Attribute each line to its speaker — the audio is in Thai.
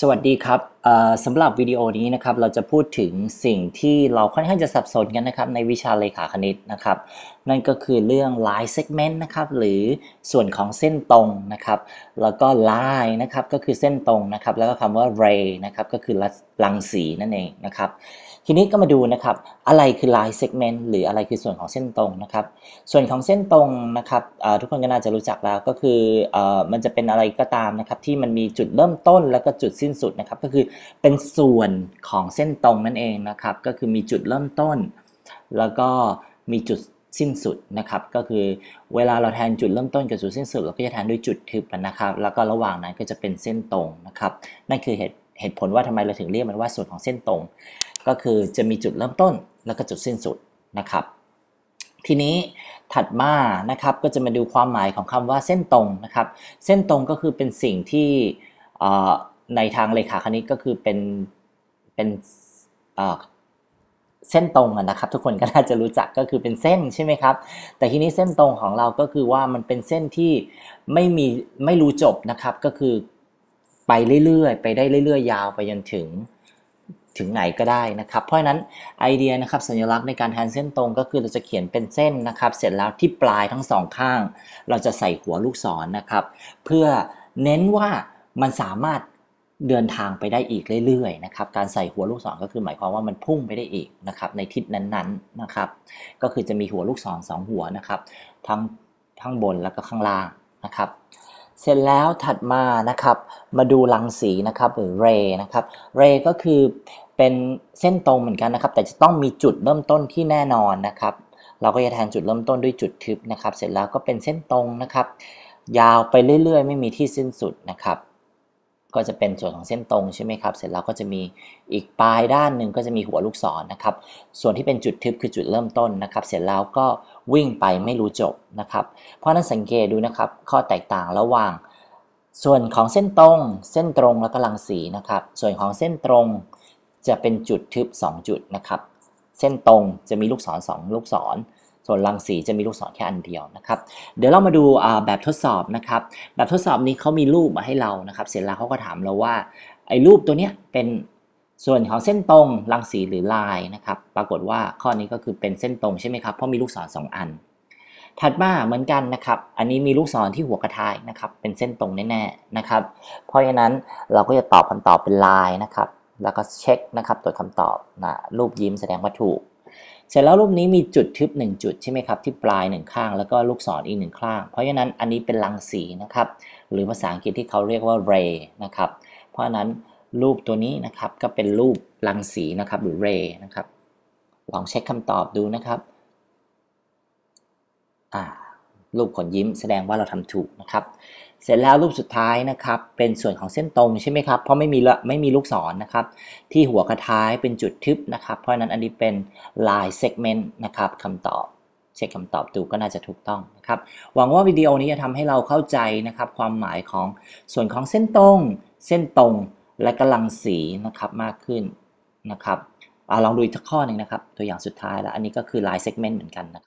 Speaker 1: สวัสดีครับสำหรับวิดีโอนี้นะครับเราจะพูดถึงสิ่งที่เราค่อนข้างจะสับสนกันนะครับในวิชาเลขาคณิตนะครับ นั่นก็คือเรื่อง line segment นะครับหรือส่วนของเส้นตรงนะครับ แล้วก็ line นะครับก็คือเส้นตรงนะครับ แล้วก็คำว่า ray นะครับก็คือรังสีนั่นเองนะครับ ทีนี้ก็มาดูนะครับอะไรคือ line segment หรืออะไรคือส่วนของเส้นตรงนะครับ ส่วนของเส้นตรงนะครับทุกคนก็น่าจะรู้จักแล้วก็คืออมันจะเป็นอะไรก็ตามนะครับที่มันมีจุดเริ่มต้นแล้วก็จุดสิ้นสุดนะครับ ก็คือเป็นส่วนของเส้นตรงนั่นเองนะครับ ก็คือมีจุดเริ่มต้น แล้วก็มีจุดสิ้นสุดนะครับ ก็คือเวลาเราแทนจุดเริ่มต้นกับจุดสิ้นสุดเราก็จะแทนด้วยจุดทึบนะครับ แล้วก็ระหว่างนั้นก็จะเป็นเส้นตรงนะครับ นั่นคือเหตุเหตุผลว่าทำไมเราถึงเรียกมันว่าส่วนของเส้นตรง ก็คือจะมีจุดเริ่มต้นแล้วก็จุดสิ้นสุดนะครับ ทีนี้ถัดมานะครับก็จะมาดูความหมายของคำว่าเส้นตรงนะครับ เส้นตรงก็คือเป็นสิ่งที่ในทางเลขาคณิตก็คือเป็นเป็นเส้นตรงนะครับ ทุกคนก็น่าจะรู้จักก็คือเป็นเส้นใช่ไหมครับ แต่ทีนี้เส้นตรงของเราก็คือว่ามันเป็นเส้นที่ไม่มีไม่รู้จบนะครับ ก็คือไปเรื่อยๆ ไปได้เรื่อยๆ ยาวไปจนถึง ถึงไหนก็ได้นะครับ เพราะฉะนั้นไอเดียนะครับสัญลักษณ์ในการแทนเส้นตรงก็คือเราจะเขียนเป็นเส้นนะครับ เสร็จแล้วที่ปลายทั้งสองข้าง เราจะใส่หัวลูกศรนะครับ เพื่อเน้นว่ามันสามารถเดินทางไปได้อีกเรื่อยๆนะครับ การใส่หัวลูกศรก็คือหมายความว่ามันพุ่งไปได้อีกนะครับในทิศนั้นๆนะครับ ก็คือจะมีหัวลูกศรสองหัวนะครับ ทั้งข้างบนแล้วก็ข้างล่างนะครับ เสร็จแล้วถัดมานะครับ มาดูรังสีนะครับหรือ ray นะครับ ray ก็คือ เป็นเส้นตรงเหมือนกันนะครับ แต่จะต้องมีจุดเริ่มต้นที่แน่นอนนะครับ เราก็จะแทนจุดเริ่มต้นด้วยจุดทึบนะครับ เสร็จแล้วก็เป็นเส้นตรงนะครับ ยาวไปเรื่อย ๆ ไม่มีที่สิ้นสุดนะครับ ก็จะเป็นส่วนของเส้นตรงใช่ไหมครับ เสร็จแล้วก็จะมีอีกปลายด้านหนึ่งก็จะมีหัวลูกศรนะครับ ส่วนที่เป็นจุดทึบคือจุดเริ่มต้นนะครับ เสร็จแล้วก็วิ่งไปไม่รู้จบนะครับ เพราะนั้นสังเกตดูนะครับ ข้อแตกต่างระหว่าง ส่วนของเส้นตรง เส้นตรงแล้วก็รังสีนะครับ ส่วนของเส้นตรง จะเป็นจุดทึบ 2 จุดนะครับ เส้นตรงจะมีลูกศร 2 ลูกศร ส่วนรังสีจะมีลูกศรแค่อันเดียวนะครับ เดี๋ยวเรามาดูแบบทดสอบนะครับ แบบทดสอบนี้เขามีรูปมาให้เรานะครับ เสร็จแล้วเขาก็ถามเราว่าไอ้รูปตัวเนี้ยเป็นส่วนของเส้นตรงรังสีหรือลายนะครับ ปรากฏว่าข้อนี้ก็คือเป็นเส้นตรงใช่ไหมครับเพราะมีลูกศร 2 อัน ถัดมาเหมือนกันนะครับ อันนี้มีลูกศรที่หัวกระทายนะครับ เป็นเส้นตรงแน่ๆนะครับ เพราะฉะนั้นเราก็จะตอบคำตอบเป็นลายนะครับ แล้วก็เช็คนะครับตรวจคำตอบนะรูปยิ้มแสดงว่าถูก เสร็จแล้วรูปนี้มีจุดทึบ 1 จุดใช่ไหมครับที่ปลายหนึ่งข้างแล้วก็ลูกศรอีกหนึ่งข้าง เพราะฉะนั้นอันนี้เป็นรังสีนะครับหรือภาษาอังกฤษที่เขาเรียกว่า ray นะครับเพราะฉะนั้นรูปตัวนี้นะครับก็เป็นรูปรังสีนะครับหรือ ray นะครับลองเช็คคำตอบดูนะครับอ่า รูปขนยิ้มแสดงว่าเราทำถูกนะครับ เสร็จแล้วรูปสุดท้ายนะครับ เป็นส่วนของเส้นตรงใช่ไหมครับ เพราะไม่มีละไม่มีลูกศรนนะครับ ที่หัวกระท้ายเป็นจุดทึบนะครับ เพราะฉะนั้นอันนี้เป็น line segment นะครับคำตอบเช็คคำตอบดูก็น่าจะถูกต้องนะครับ หวังว่าวิดีโอนี้จะทำให้เราเข้าใจนะครับ ความหมายของส่วนของเส้นตรง เส้นตรงและกำลังสีนะครับมากขึ้นนะครับอลองดูอีกข้อหนึ่งนะครับ ตัวอย่างสุดท้ายแล้ว อันนี้ก็คือ line segment เหมือนกันนะครับ